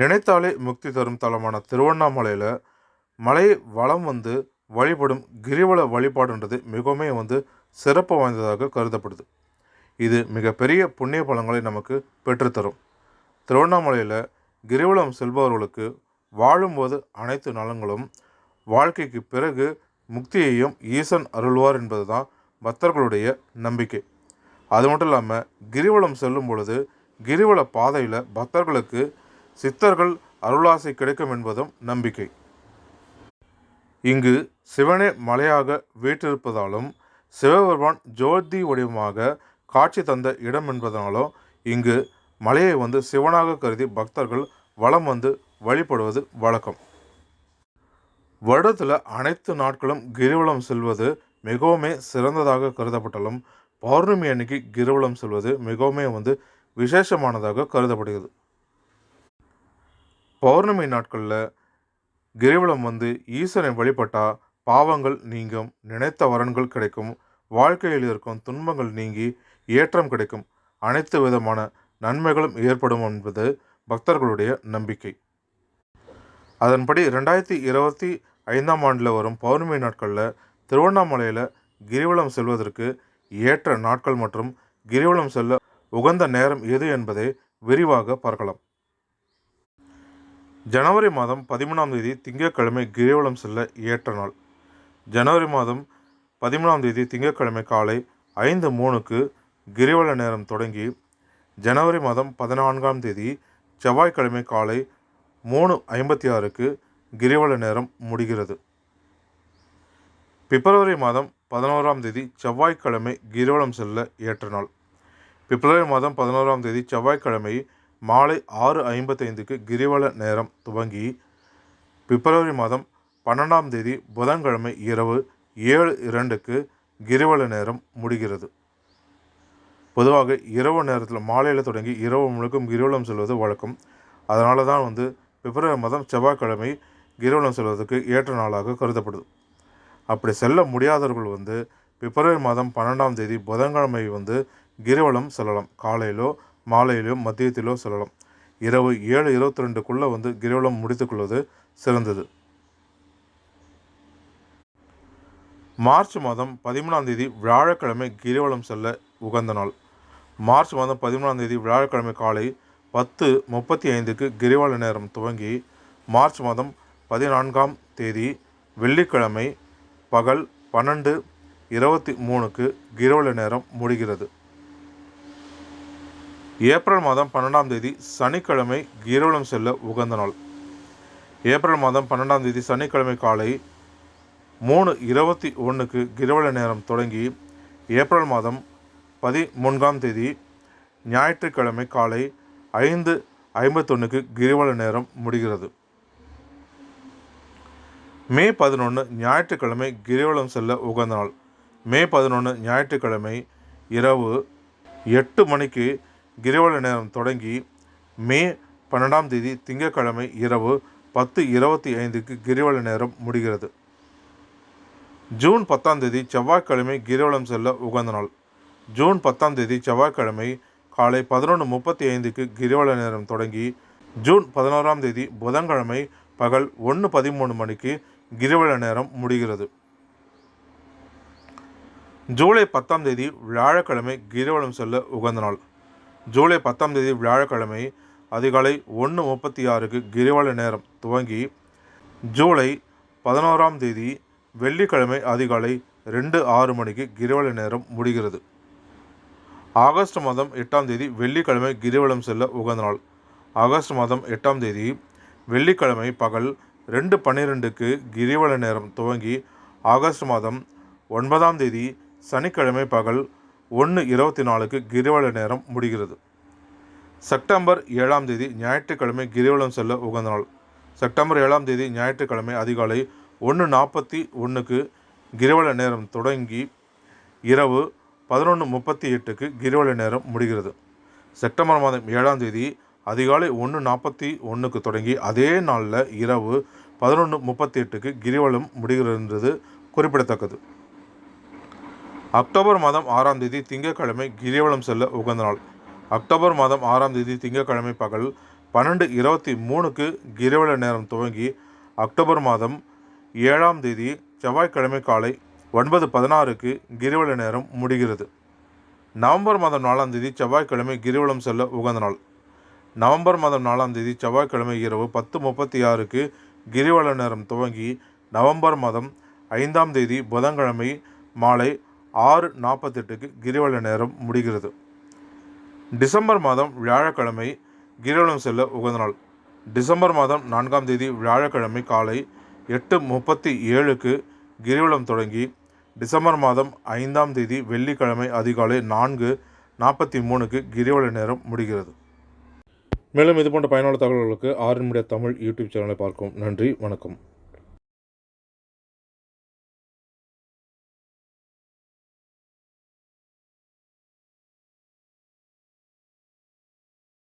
நினைத்தாலே முக்தி தரும் தலமான திருவண்ணாமலையில் மலை வளம் வந்து வழிபடும் கிரிவல வழிபாடுன்றது மிகவுமே வந்து சிறப்பு வாய்ந்ததாக கருதப்படுது. இது மிகப்பெரிய புண்ணிய பலங்களை நமக்கு பெற்றுத்தரும். திருவண்ணாமலையில் கிரிவலம் செல்பவர்களுக்கு வாழும்போது அனைத்து நலங்களும் வாழ்க்கைக்கு பிறகு முக்தியையும் ஈசன் அருள்வார் என்பதுதான் பக்தர்களுடைய நம்பிக்கை. அது மட்டும் இல்லாமல் கிரிவலம் செல்லும் பொழுது கிரிவல பாதையில் பக்தர்களுக்கு சித்தர்கள் அருளாசை கிடைக்கும் என்பதும் நம்பிக்கை. இங்கு சிவனே மலையாக வீற்றிருப்பதாலும் சிவபெருமான் ஜோதி வடிவமாக காட்சி தந்த இடம் என்பதனாலும் இங்கு மலையை வந்து சிவனாக கருதி பக்தர்கள் வலம் வந்து வழிபடுவது வழக்கம். வருடத்தில் அனைத்து நாட்களும் கிரிவலம் செல்வது மிகவுமே சிறந்ததாக கருதப்பட்டாலும் பௌர்ணமி அன்னைக்கு கிரிவலம் செல்வது மிகவுமே வந்து விசேஷமானதாக கருதப்படுகிறது. பௌர்ணமி நாட்களில் கிரிவலம் வந்து ஈசனை வழிபட்டால் பாவங்கள் நீங்கும் நினைத்த வரன்கள் கிடைக்கும் வாழ்க்கையில் இருக்கும் துன்பங்கள் நீங்கி ஏற்றம் கிடைக்கும். அனைத்து விதமான நன்மைகளும் ஏற்படும் என்பது பக்தர்களுடைய நம்பிக்கை. அதன்படி ரெண்டாயிரத்தி இருபத்தி ஐந்தாம் ஆண்டில் வரும் பௌர்ணமி நாட்களில் திருவண்ணாமலையில் கிரிவலம் செல்வதற்கு ஏற்ற நாட்கள் மற்றும் கிரிவலம் செல்ல உகந்த நேரம் எது என்பதை விரிவாக பார்க்கலாம். ஜனவரி மாதம் பதிமூணாம் தேதி திங்கட்கிழமை கிரிவலம் செல்ல ஏற்ற நாள். ஜனவரி மாதம் பதிமூணாம் தேதி திங்கட்கிழமை காலை ஐந்து மூணுக்கு கிரிவல நேரம் தொடங்கி ஜனவரி மாதம் பதினான்காம் தேதி செவ்வாய்க்கிழமை காலை மூணு ஐம்பத்தி ஆறுக்கு கிரிவல நேரம் முடிகிறது. பிப்ரவரி மாதம் பதினோராம் தேதி செவ்வாய்க்கிழமை கிரிவலம் செல்ல ஏற்ற நாள். பிப்ரவரி மாதம் பதினோராம் தேதி செவ்வாய்க்கிழமை மாலை ஆறு ஐம்பத்தைந்துக்கு கிரிவல நேரம் துவங்கி பிப்ரவரி மாதம் பன்னெண்டாம் தேதி புதன்கிழமை இரவு ஏழு இரண்டுக்கு கிரிவல நேரம் முடிகிறது. பொதுவாக இரவு நேரத்தில் மாலையில் தொடங்கி இரவு முழுக்கும் கிரிவலம் செல்வது வழக்கம். அதனால தான் வந்து பிப்ரவரி மாதம் செவ்வாய்க்கிழமை கிரிவலம் செல்வதற்கு ஏற்ற நாளாக கருதப்படுது. அப்படி செல்ல முடியாதவர்கள் வந்து பிப்ரவரி மாதம் பன்னெண்டாம் தேதி புதன்கிழமை வந்து கிரிவலம் செல்லலாம். காலையிலோ மாலையிலோ மதியத்திலோ செல்லலாம். இரவு ஏழு இருபத்தி ரெண்டுக்குள்ளே வந்து கிரிவலம் முடித்துக்கொள்வது சிறந்தது. மார்ச் மாதம் பதிமூணாம் தேதி வியாழக்கிழமை கிரிவலம் செல்ல உகந்த நாள். மார்ச் மாதம் பதிமூணாம் தேதி வியாழக்கிழமை காலை பத்து முப்பத்தி ஐந்துக்கு கிரிவல நேரம் துவங்கி மார்ச் மாதம் பதினான்காம் தேதி வெள்ளிக்கிழமை பகல் பன்னெண்டு இருபத்தி மூணுக்கு கிரிவல நேரம் முடிகிறது. ஏப்ரல் மாதம் பன்னெண்டாம் தேதி சனிக்கிழமை கிரிவலம் செல்ல உகந்த நாள். ஏப்ரல் மாதம் பன்னெண்டாம் தேதி சனிக்கிழமை காலை மூணு இருபத்தி ஒன்றுக்கு கிரிவல நேரம் தொடங்கி ஏப்ரல் மாதம் பதிமூன்றாம் தேதி ஞாயிற்றுக்கிழமை காலை ஐந்து ஐம்பத்தொன்றுக்கு கிரிவல நேரம் முடிகிறது. மே பதினொன்று ஞாயிற்றுக்கிழமை கிரிவலம் செல்ல உகந்த நாள். மே பதினொன்று ஞாயிற்றுக்கிழமை இரவு எட்டு மணிக்கு கிரிவல நேரம் தொடங்கி மே பன்னெண்டாம் தேதி திங்கட்கிழமை இரவு பத்து இருபத்தி ஐந்துக்கு கிரிவல நேரம் முடிகிறது. ஜூன் பத்தாம் தேதி செவ்வாய்க்கிழமை கிரிவலம் செல்ல உகந்த நாள். ஜூன் பத்தாம் தேதி செவ்வாய்க்கிழமை காலை பதினொன்று முப்பத்தி ஐந்துக்கு கிரிவல நேரம் தொடங்கி ஜூன் பதினோராம் தேதி புதன்கிழமை பகல் ஒன்று பதிமூணு மணிக்கு கிரிவல நேரம் முடிகிறது. ஜூலை பத்தாம் தேதி வியாழக்கிழமை கிரிவலம் செல்ல உகந்த நாள். ஜூலை பத்தாம் தேதி வியாழக்கிழமை அதிகாலை ஒன்று முப்பத்தி ஆறுக்கு கிரிவல நேரம் துவங்கி ஜூலை பதினோராம் தேதி வெள்ளிக்கிழமை அதிகாலை ரெண்டு ஆறு மணிக்கு கிரிவல நேரம் முடிகிறது. ஆகஸ்ட் மாதம் எட்டாம் தேதி வெள்ளிக்கிழமை கிரிவலம் செல்ல உகந்த நாள். ஆகஸ்ட் மாதம் எட்டாம் தேதி வெள்ளிக்கிழமை பகல் ரெண்டு பன்னிரெண்டுக்கு கிரிவல நேரம் துவங்கி ஆகஸ்ட் மாதம் ஒன்பதாம் தேதி சனிக்கிழமை பகல் ஒன்று இருபத்தி நாலுக்கு கிரிவல நேரம் முடிகிறது. செப்டம்பர் ஏழாம் தேதி ஞாயிற்றுக்கிழமை கிரிவலம் செல்ல உகந்த நாள். செப்டம்பர் ஏழாம் தேதி ஞாயிற்றுக்கிழமை அதிகாலை ஒன்று நாற்பத்தி ஒன்றுக்கு கிரிவல நேரம் தொடங்கி இரவு பதினொன்று முப்பத்தி எட்டுக்கு கிரிவல நேரம் முடிகிறது. செப்டம்பர் மாதம் ஏழாம் தேதி அதிகாலை ஒன்று நாற்பத்தி ஒன்றுக்கு தொடங்கி அதே நாளில் இரவு பதினொன்று முப்பத்தி எட்டுக்கு கிரிவலம் முடிகிறது குறிப்பிடத்தக்கது. அக்டோபர் மாதம் ஆறாம் தேதி திங்கட்கிழமை கிரிவலம் செல்ல உகந்த நாள். அக்டோபர் மாதம் ஆறாம் தேதி திங்கட்கிழமை பகல் பன்னெண்டு இருபத்தி மூணுக்கு கிரிவல நேரம் துவங்கி அக்டோபர் மாதம் ஏழாம் தேதி செவ்வாய்க்கிழமை காலை ஒன்பது பதினாறுக்கு கிரிவல நேரம் முடிகிறது. நவம்பர் மாதம் நாலாம் தேதி செவ்வாய்க்கிழமை கிரிவலம் செல்ல உகந்த நாள். நவம்பர் மாதம் நாலாம் தேதி செவ்வாய்க்கிழமை இரவு பத்து முப்பத்தி ஆறுக்கு கிரிவல நேரம் துவங்கி நவம்பர் மாதம் ஐந்தாம் தேதி புதன்கிழமை மாலை ஆறு நாற்பத்தெட்டுக்கு கிரிவல நேரம் முடிகிறது. டிசம்பர் மாதம் வியாழக்கிழமை கிரிவலம் செல்ல உகந்த நாள். டிசம்பர் மாதம் நான்காம் தேதி வியாழக்கிழமை காலை எட்டு முப்பத்தி ஏழுக்கு கிரிவலம் தொடங்கி டிசம்பர் மாதம் ஐந்தாம் தேதி வெள்ளிக்கிழமை அதிகாலை நான்கு நாற்பத்தி மூணுக்கு கிரிவல நேரம் முடிகிறது. மேலும் இது போன்ற பயனுள்ள தகவல்களுக்கு ஆறு தமிழ் யூடியூப் சேனலை பார்க்கும் நன்றி வணக்கம்.